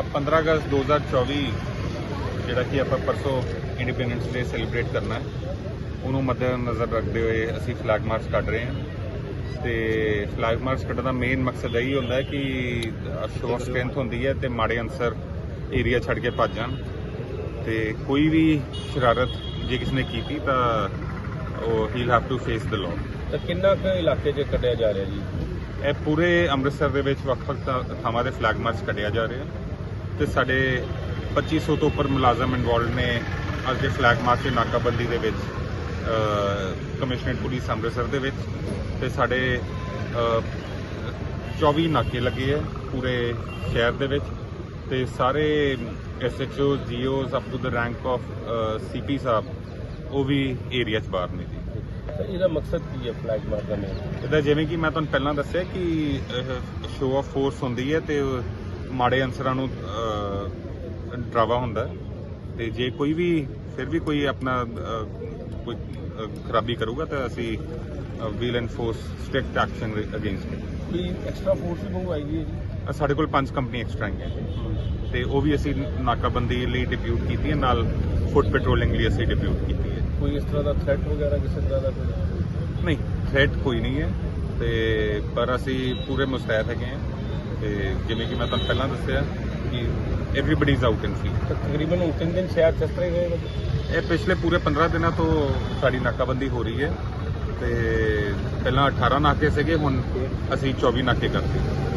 ਅਗਸਤ 2024 ਜਿਹੜਾ ਕਿ ਆਪਾਂ ਪਰਸੋਂ ਇੰਡੀਪੈਂਡੈਂਸ ਡੇ ਸੈਲੀਬ੍ਰੇਟ ਕਰਨਾ ਹੈ ਉਹਨੂੰ ਮੱਦੇਨਜ਼ਰ ਰੱਖਦੇ ਹੋਏ ਅਸੀਂ ਫਲੈਗ ਮਾਰਚ ਕੱਢ ਰਹੇ ਹਾਂ। ਤੇ ਫਲੈਗ ਮਾਰਚ ਕੱਢਣ ਦਾ ਮੇਨ ਮਕਸਦ ਇਹੀ ਹੁੰਦਾ ਹੈ ਕਿ ਆਫ ਸਟਰੈਂਥ ਹੁੰਦੀ ਹੈ ਤੇ ਮਾੜੇ ਅਨਸਰ ਏਰੀਆ ਛੱਡ ਕੇ ਭੱਜ ਜਾਣ। ਤੇ ਕੋਈ ਵੀ ਸ਼ਰਾਰਤ ਜੇ ਕਿਸ ਨੇ ਕੀਤੀ ਤਾਂ ਉਹ ਹੀ have to face the law ਤਾਂ ਕਿੰਨਾ ਕੁ ਇਲਾਕੇ 'ਚ ਕੱਢਿਆ ਜਾ ਰਿਹਾ ਜੀ? ਇਹ ਪੂਰੇ ਅੰਮ੍ਰਿਤਸਰ ਦੇ ਵਿੱਚ ਵੱਖ-ਵੱਖ ਥਾਵਾਂ ਦੇ ਫਲੈਗ ਮਾਰਚ ਕੱਢਿਆ ਜਾ ਰਿਹਾ। ਤੇ ਸਾਡੇ 2500 ਤੋਂ ਉੱਪਰ ਮੁਲਾਜ਼ਮ ਇਨਵੋਲਡ ਨੇ ਅੱਜ ਦੇ ਫਲੈਗ ਮਾਰਚ ਦੀ ਨਾਕਾਬੰਦੀ ਦੇ ਵਿੱਚ ਕਮਿਸ਼ਨਰੇਟ ਪੁਲਿਸ ਅੰਮ੍ਰਿਤਸਰ ਦੇ ਵਿੱਚ ਤੇ ਸਾਡੇ ਅਹ, 24 ਨਾਕੇ ਲੱਗੇ ਆ ਪੂਰੇ ਸ਼ਹਿਰ ਦੇ ਵਿੱਚ ਤੇ ਸਾਰੇ SHO GOs up to the rank of CP ਸਾਹਿਬ ਉਹ ਵੀ ਏਰੀਆ 'ਚ ਬਾਹਰ ਨੇ ਜੀ। ਇਹਦਾ ਮਕਸਦ ਕੀ ਹੈ ਫਲੈਗ ਮਾਰਚ ਦਾ ਮੇਨ ਇਹਦਾ ਜਿਵੇਂ ਕਿ ਮੈਂ ਤੁਹਾਨੂੰ ਪਹਿਲਾਂ ਦੱਸਿਆ ਕਿ ਸ਼ੋਅ ਆਫ ਫੋਰਸ ਹੁੰਦੀ ਹੈ ਤੇ ਮਾੜੇ ਅਨਸਰਾਂ ਨੂੰ ਡਰਾਵਾ ਹੁੰਦਾ। ਤੇ ਜੇ ਕੋਈ ਵੀ ਫਿਰ ਵੀ ਕੋਈ ਆਪਣਾ ਕੋਈ ਖਰਾਬੀ ਕਰੂਗਾ ਤਾਂ ਅਸੀਂ will enforce strict action against ਕੋਈ ਐਕਸਟਰਾ ਫੋਰਸ ਵੀ ਮੰਗਵਾਈ ਹੈ ਜੀ? ਸਾਡੇ ਕੋਲ ਪੰਜ ਕੰਪਨੀ ਐਕਸਟਰਾ ਹੈ ਤੇ ਉਹ ਵੀ ਅਸੀਂ ਨਾਕਾਬੰਦੀ ਲਈ ਡਿਪਿਊਟ ਕੀਤੀ ਹੈ ਨਾਲ ਫੁੱਟ ਪੈਟਰੋਲਿੰਗ ਲਈ ਅਸੀਂ ਡਿਪਿਊਟ ਕੀਤੀ ਹੈ। ਕੋਈ ਇਸ ਤਰ੍ਹਾਂ ਦਾ ਥ੍ਰੈਟ ਵਗੈਰਾ ਕਿਸੇ ਤਰ੍ਹਾਂ ਦਾ ਕੋਈ? ਨਹੀਂ ਥ੍ਰੈਟ ਕੋਈ ਨਹੀਂ ਹੈ। ਤੇ ਪਰ ਅਸੀਂ ਪੂਰੇ ਮੁਸਤੈਦ ਹੈਗੇ ਹਾਂ। ਤੇ ਜਿਵੇਂ ਕਿ ਮੈਂ ਤੁਹਾਨੂੰ ਪਹਿਲਾਂ ਦੱਸਿਆ ਕਿ everybody is out in field ਤਕਰੀਬਨ ਹੁਣ ਤਿੰਨ ਦਿਨ ਸ਼ਹਿਰ ਚੱਸ ਰਹੇ ਗਏ ਇਹ ਪਿਛਲੇ ਪੂਰੇ 15 ਦਿਨਾਂ ਤੋਂ ਸਾਡੀ ਨਾਕਾਬੰਦੀ ਹੋ ਰਹੀ ਹੈ ਤੇ ਪਹਿਲਾਂ 18 ਨਾਕੇ ਸੀਗੇ ਹੁਣ ਅਸੀਂ 24 ਨਾਕੇ ਕਰਤੇ